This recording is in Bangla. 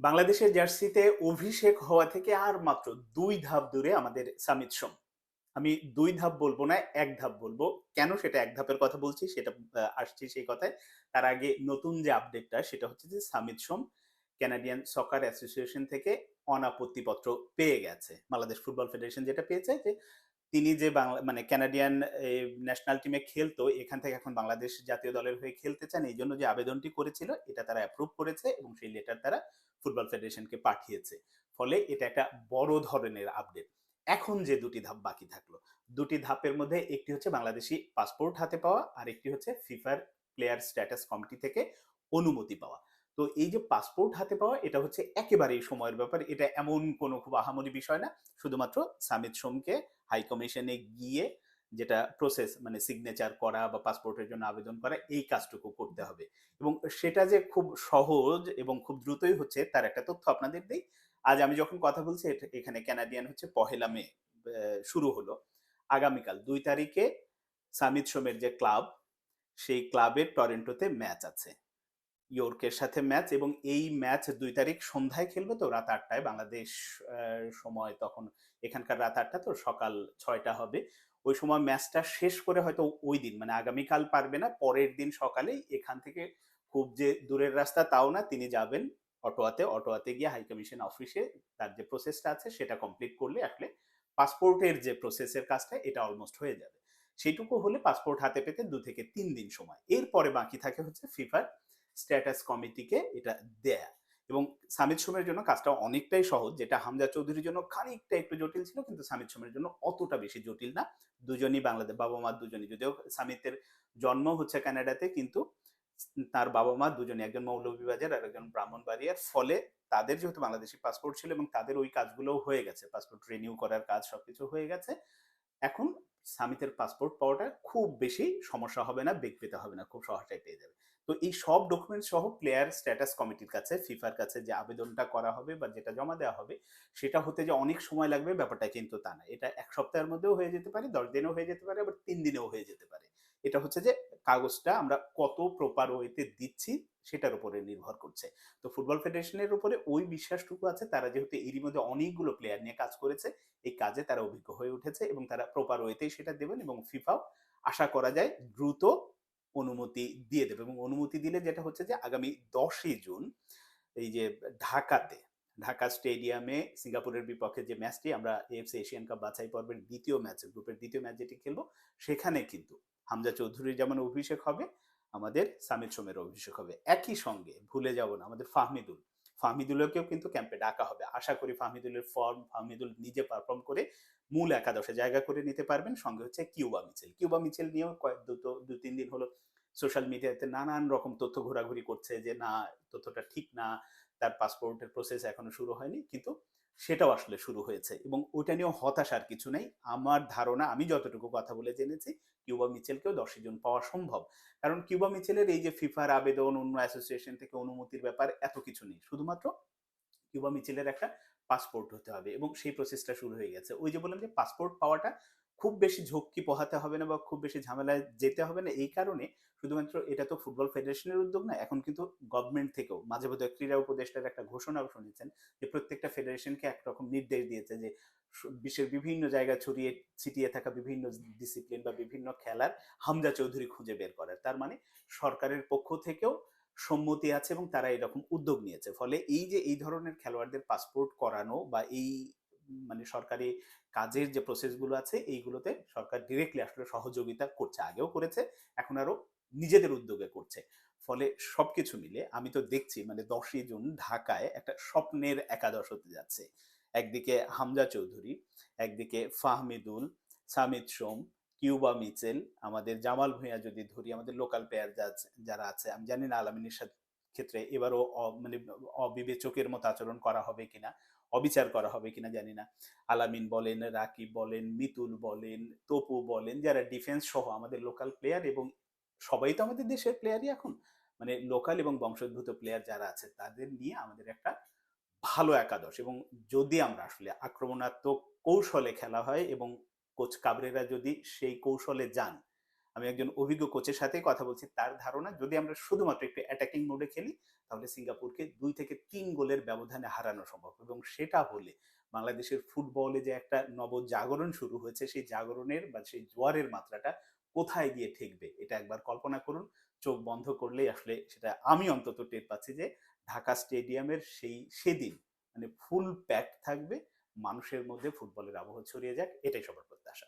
বাংলাদেশের জার্সিতে অভিষেক হওয়া থেকে আর মাত্র দুই ধাপ দূরে আমাদের সামিত সোম। আমি দুই ধাপ বলব না, এক ধাপ বলব। কেন সেটা এক ধাপের কথা বলছি, সেটা আসছি সেই কথায়। তার আগে নতুন যে আপডেটটা সেটা হচ্ছে যে সামিত সোম ক্যানাডিয়ান সকার অ্যাসোসিয়েশন থেকে অনাপত্তিপত্র পেয়ে গেছে। বাংলাদেশ ফুটবল ফেডারেশন যেটা পেয়েছে যে, তিনি যে বাংলা মানে ক্যানাডিয়ান ন্যাশনাল টিমে খেলতো, এখান থেকে এখন বাংলাদেশ জাতীয় দলের হয়ে খেলতে চান, এই জন্য যে আবেদনটি করেছিল, এটা তারা অ্যাপ্রুভ করেছে এবং সেই লেটার তারা ফুটবল ফেডারেশনকে পাঠিয়েছে। ফলে এটা একটা বড় ধরনের আপডেট এখন যে দুটি ধাপ বাকি থাকল, দুটি ধাপের মধ্যে একটি হচ্ছে বাংলাদেশি পাসপোর্ট হাতে পাওয়া, আর একটি হচ্ছে ফিফার প্লেয়ার স্ট্যাটাস কমিটি থেকে অনুমতি পাওয়া। তো এই যে পাসপোর্ট হাতে পাওয়া, এটা হচ্ছে একেবারেই সময়ের ব্যাপার। এটা এমন কোনো খুব আহামরি বিষয় না। শুধুমাত্র সামিত সোমকে হাই কমিশনে গিয়ে যেটা প্রসেস মানে সিগনেচার করা বা পাসপোর্টের জন্য আবেদন করা, এই কাজটুকু করতে হবে। এবং সেটা যে খুব সহজ এবং খুব দ্রুতই হচ্ছে, তার একটা তথ্য আপনাদের দিই। আজ আমি যখন কথা বলছি এখানে ক্যানাডিয়ান হচ্ছে পহেলা মে শুরু হলো। আগামীকাল দুই তারিখে সামিত সোমের যে ক্লাব, সেই ক্লাবের টরেন্টোতে ম্যাচ আছে। ইয়র্কের সাথে ম্যাচ এবং এই ম্যাচ দুই তারিখ সন্ধ্যায় খেলবে তো রাত আটটায় বাংলাদেশ সময় তখন এখানকার রাত আটটা তো সকাল ছয়টা হবে। ওই সময় ম্যাচটা শেষ করে হয়তো ওই দিন মানে আগামীকাল পারবে না, পরের দিন সকালেই এখান থেকে খুব যে দূরের রাস্তা তাও না, তিনি যাবেন অটোয়াতে। অটোয়াতে গিয়ে হাই কমিশন অফিসে তার যে প্রসেসটা আছে সেটা কমপ্লিট করলে আসলে পাসপোর্টের যে প্রসেসের কাজটা, এটা অলমোস্ট হয়ে যাবে। সেটুকু হলে পাসপোর্ট হাতে পেতে দু থেকে তিন দিন সময়। এরপরে বাকি থাকে হচ্ছে ফিফার স্ট্যাটাস কমিটিকে এটা দেয়া। এবং সামিত সোমের জন্য কাজটা অনেকটাই সহজ, যেটা হামজা চৌধুরীর জন্য খানিকটা একটু জটিল ছিল, কিন্তু সামিত সোমের জন্য অতটা বেশি জটিল না। দুজনই বাংলাদেশ বাবা মা দুজনই, যদিও সামিতের জন্ম হচ্ছে কানাডাতে, কিন্তু তার বাবা মা দুজনই, একজন মৌলভীবাজার আর একজন ব্রাহ্মণবাড়িয়ার। ফলে তাদের যেহেতু বাংলাদেশি পাসপোর্ট ছিল এবং তাদের ওই কাজগুলোও হয়ে গেছে পাসপোর্ট রিনিউ করার কাজ সবকিছু হয়ে গেছে। এখন সামিতের পাসপোর্ট পাওয়াটা খুব বেশি সমস্যা হবে না বেগ পেতে হবে না, খুব সহজেই পেয়ে যাবে। তো এই সব ডকুমেন্ট সহ প্লেয়ার স্ট্যাটাস কমিটির কাছে ফিফার কাছে যে আবেদনটা করা হবে বা যেটা জমা দেওয়া হবে, সেটা হতে যে অনেক সময় লাগবে, ব্যাপারটা কিন্তু তা না। এটা এক সপ্তাহের মধ্যেও হয়ে যেতে পারে, দশ দিনেও হয়ে যেতে পারে, আবার তিন দিনেও হয়ে যেতে পারে। এটা হচ্ছে যে কাগজটা আমরা কত প্রপার ওয়েতে দিচ্ছি, সেটার উপরে নির্ভর করছে। তো ফুটবল ফেডারেশনের উপরে ওই বিশ্বাসটুকু আছে, তারা যেহেতু এরই মধ্যে অনেকগুলো প্লেয়ার নিয়ে কাজ করেছে, এই কাজে তারা অভিজ্ঞ হয়ে উঠেছে এবং তারা প্রপার ওয়েতেই সেটা দেবেন এবং ফিফাও আশা করা যায় দ্রুত অনুমতি দিয়ে দেবে এবং অনুমতি দিলে যেটা হচ্ছে যে আগামী দশই জুন এই যে ঢাকাতে, ঢাকা স্টেডিয়ামে সিঙ্গাপুরের বিপক্ষে যে ম্যাচটি আমরা এফসি এশিয়ান কাপ বাছাই পর্বের দ্বিতীয় ম্যাচ, গ্রুপের দ্বিতীয় ম্যাচ যেটি খেলব, সেখানে কিন্তু হামজা চৌধুরীর যেমন অভিষেক হবে, আমাদের সামিদ সোমের অভিষেক হবে। একই সঙ্গে ভুলে যাব না, আমাদের ফাহমিদুল ফাহমিদুলকেও কিন্তু ক্যাম্পে ডাকা হবে। আশা করি ফাহমিদুলের ফর্ম ফাহমিদুল নিজে পারফর্ম করে মূল একাদশে জায়গা করে নিতে পারবেন। সঙ্গে হচ্ছে কিউবা মিচেল কিউবা মিছিল নিয়েও কয়েক দুটো দু তিন দিন হলো সোশ্যাল মিডিয়াতে নানান রকম তথ্য ঘোরাঘুরি করছে যে, না, তথ্যটা ঠিক না, তার পাসপোর্টের প্রসেস এখনও শুরু হয়নি। কিন্তু সেটাও আসলে শুরু হয়েছে এবং ওটা নিয়েও হতাশার কিছু নেই। আমার ধারণা, আমি যতটুকু কথা বলে জেনেছি, কিউবা মিচেলকেও দশ জন পাওয়া সম্ভব। কারণ কিউবা মিচেলের এই যে ফিফার আবেদন, অন্য অ্যাসোসিয়েশন থেকে অনুমতির ব্যাপার এত কিছু নেই। শুধুমাত্র কিউবা মিচেলের একটা পাসপোর্ট হতে হবে এবং সেই প্রসেসটা শুরু হয়ে গেছে। ওই যে বললাম যে পাসপোর্ট পাওয়াটা খুব বেশি ঝক্কি পোহাতে হবে না বা খুব বেশি ঝামেলায় যেতে হবে না। এই কারণে শুধুমাত্র এটা তো ফুটবল ফেডারেশনের উদ্যোগ না, এখন কিন্তু গভর্নমেন্ট থেকেও মাঝে মধ্যে ক্রীড়া উপদেষ্টার একটা ঘোষণাও শুনেছেন যে প্রত্যেকটা ফেডারেশনকে একরকম নির্দেশ দিয়েছে যে বিশ্বের বিভিন্ন জায়গায় ছড়িয়ে ছিটিয়ে থাকা বিভিন্ন ডিসিপ্লিন বা বিভিন্ন খেলার হামজা চৌধুরী খুঁজে বের করার। তার মানে সরকারের পক্ষ থেকেও সম্মতি আছে এবং তারা এরকম উদ্যোগ নিয়েছে। ফলে এই যে এই ধরনের খেলোয়াড়দের পাসপোর্ট করানো বা এই মানে সরকারি কাজের যে প্রসেসগুলো আছে, এইগুলোতে সরকার ডিরেক্টলি আসলে সহযোগিতা করছে, আগেও করেছে, এখন আরও নিজেদের উদ্যোগে করছে। ফলে সবকিছু মিলে আমি তো দেখছি মানে দশই জুন ঢাকায় একটা স্বপ্নের একাদশ হতে যাচ্ছে। একদিকে হামজা চৌধুরী, একদিকে ফাহমিদুল সামিদ সোম, কিউবা মিচেল, আমাদের জামাল ভূঁইয়া যদি ধরি, আমাদের লোকাল প্লেয়ার যারা আছে, আমি জানি না আলামিনের সাথে ক্ষেত্রে এবারও মানে অবিবেচকের মতো আচরণ করা হবে কিনা। অবিচার করা হবে কিনা জানি না। আলামিন বলেন, রাকিব বলেন, মিতুল বলেন, তপু বলেন, যারা ডিফেন্স সহ আমাদের লোকাল প্লেয়ার এবং সবাই তো আমাদের দেশের প্লেয়ারই এখন। মানে লোকাল এবং বংশোদ্ভূত প্লেয়ার যারা আছে, তাদের নিয়ে আমাদের একটা ভালো একাদশ। এবং যদি আমরা আসলে আক্রমণাত্মক কৌশলে খেলা হয় এবং কোচ কাবরেরা যদি সেই কৌশলে যান আমি একজন অভিজ্ঞ কোচের সাথে কথা বলছি, তার ধারণা যদি আমরা শুধুমাত্র একটু অ্যাটাকিং মোডে খেলি, তাহলে সিঙ্গাপুরকে দুই থেকে তিন গোলের ব্যবধানে হারানো সম্ভব। এবং সেটা হলে বাংলাদেশের ফুটবলে যে একটা নবজাগরণ শুরু হয়েছে, সেই জাগরণের বা সেই জোয়ারের মাত্রাটা কোথায় গিয়ে ঠেকবে, এটা একবার কল্পনা করুন। চোখ বন্ধ করলেই আসলে সেটা আমি অন্তত টের পাচ্ছি যে ঢাকা স্টেডিয়ামের সেই সেদিন মানে ফুল প্যাক থাকবে, মানুষের মধ্যে ফুটবলের আবহ ছড়িয়ে যাক, এটাই সবার প্রত্যাশা।